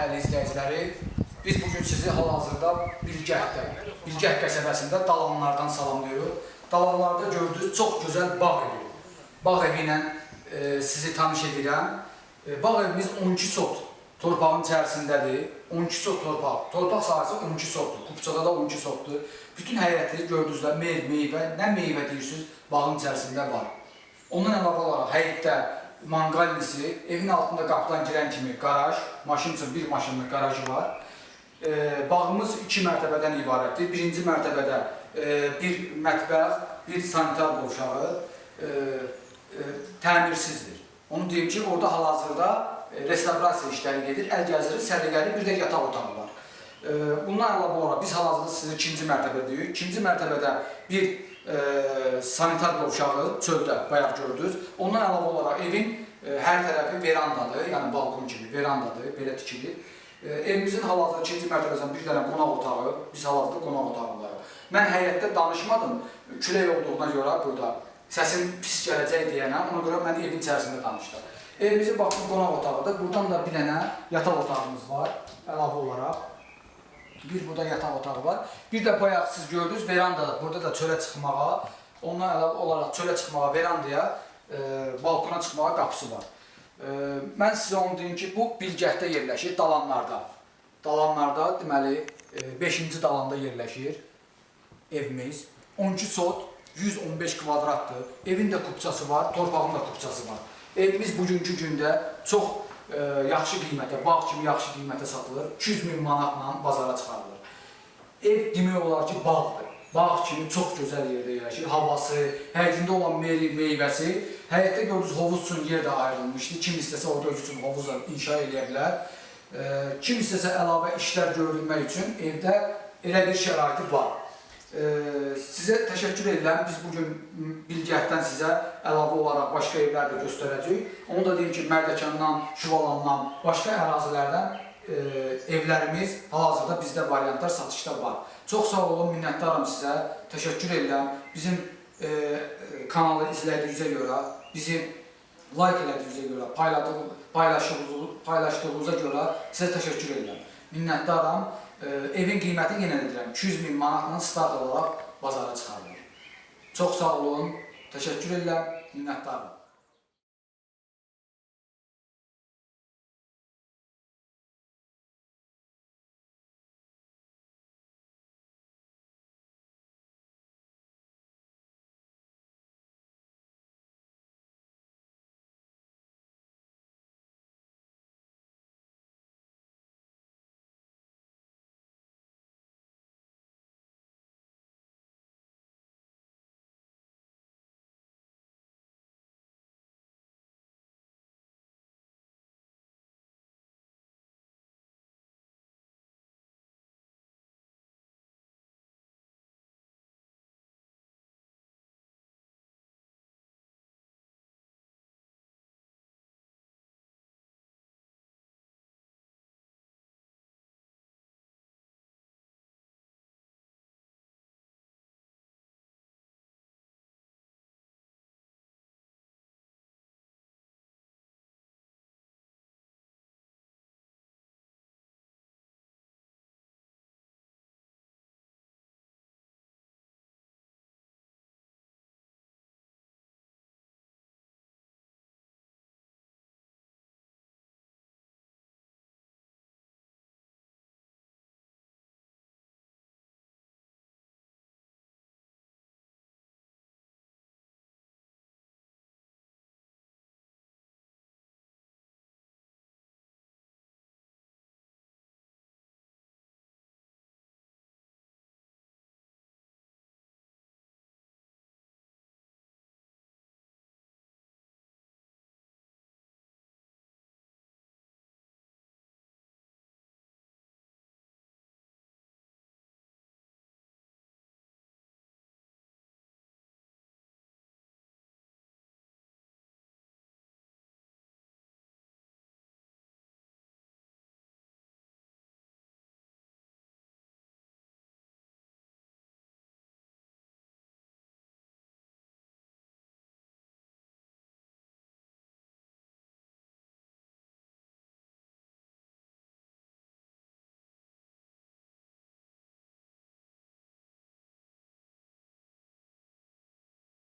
dəyərli izləyiciləri. Biz bugün sizi hal-hazırda Bilgəhdə, Bilgəh qəsəbəsində Dalanlardan salamlıyoruz. Dalanlarda gördüyünüz çox gözəl bağ evi. Bağ evi ilə e, sizi tanış edirəm. E, bağ evimiz 12 sot torpağın içərisindədir. 12 sot torpaq. Torpaq sahəsi 12 sotdur. Kupçada da 12 sotdur. Bütün həyətləri gördüyünüzdə meyvə, meyvə, nə meyvə deyirsiniz, bağın içərisində var. Ondan əlavə olaraq həyətdə manqalisi, evin altında qapıdan girən kimi qaraj, maşın üçün bir maşınlıq qarajı var. E, bağımız iki mərtəbədən ibarətdir. Birinci mərtəbədə e, bir mətbəx, bir sanitar qovşağı e, e, təmirsizdir. Onu deyim ki, orada hal-hazırda e, restavrasiya işləri gedir, əl gəziri, səliqəli bir də yataq otağı var. E, bundan əlavə olaraq biz hal-hazırda sizi ikinci mərtəbədəyik. İkinci mərtəbədə bir e, sanitar qovşağı çöldə bayaq gördünüz. Ondan əlavə olaraq evin e, hər tərəfi verandadır, yəni balkon kimi verandadır, belə tikilir. E, evimizin hal-hazırda ikinci mərtəbəsində bir dənə qonaq otağı, biz hal-hazırda qonaq otağındayıq. Mən həyətdə danışmadım, külək olduğuna görə burada səsim pis gələcək deyənə, ona görə mən evin içərisində danışdım. Evimizin bax bu qonaq otağıdır. Buradan da bir dənə yataq otağımız var əlavə olaraq. Bir burada yataq otağı var. Bir də bayaq siz gördünüz veranda, burada da çölə çıxmağa, ondan əlavə olaraq çölə çıxmağa, verandaya, e, balkona çıxmağa qapısı var. E, mən sizə onu deyim ki, bu Bilgəhdə yerləşir, Dalanlarda. Dalanlarda deməli 5-ci dalanda yerləşir evimiz. 12 sot, 115 kvadratdır. Evin də kupçası var, torpağın da kupçası var. Evimiz bugünkü gündə çox e, yaxşı qiymətə, bağ kimi yaxşı qiymətə satılır. 200 min manatla bazara çıxarılır. Ev demək olar ki, bağdır. Bağ kimi çox gözəl yerdə yerləşir. Havası, həyətində olan meyvə, meyvəsi, həyətdə gördüyünüz hovuz üçün yer də ayrılmışdı. Kim istəsə orada öz üçün hovuz inşa edə bilər. E, kim istəsə əlavə işlər görülmək üçün evdə elə bir şəraiti var. E, sizə təşəkkür edirəm. Biz bugün Bilgəhdən sizə əlavə olaraq başqa evlər də göstərəcəyik. Onu da deyim ki, Mərdəkandan, Şuvalandan, başqa ərazilərdən e, evlərimiz hal-hazırda bizdə variantlar satışda var. Çox sağ olun, minnətdaram sizə. Təşəkkür edirəm. Bizim e, kanalı izlədiyinizə görə, bizi like elədiyinizə görə, paylaşdığınıza görə sizə təşəkkür edirəm. Minnətdaram. E, evin qiyməti yenə deyirəm, 200 min manatla start olaraq bazara çıxarılır. Çox sağ olun, ተሸችሎ የለም ይነጣሉ